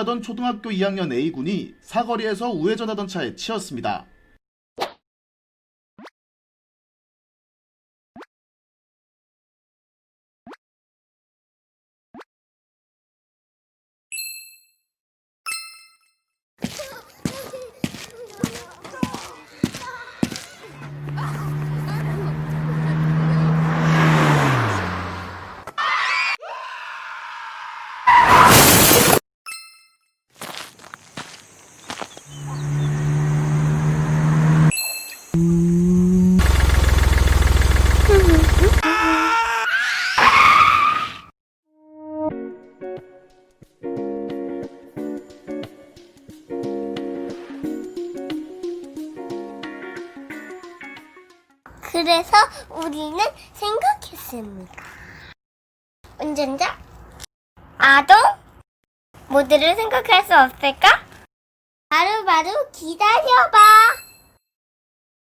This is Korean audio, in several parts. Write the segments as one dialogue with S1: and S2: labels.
S1: 하던 초등학교 2학년 A군이 사거리에서 우회전하던 차에 치였습니다.
S2: 그래서 우리는 생각했습니다. 운전자, 아동, 모두를 생각할 수 없을까? 바로바로 기다려봐.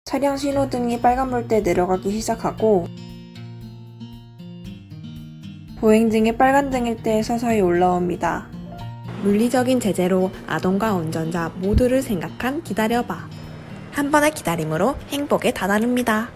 S3: 차량 신호등이 빨간불 때 내려가기 시작하고 보행등이 빨간등일 때 서서히 올라옵니다. 물리적인 제재로 아동과 운전자 모두를 생각한 기다려봐. 한 번의 기다림으로 행복에 다다릅니다.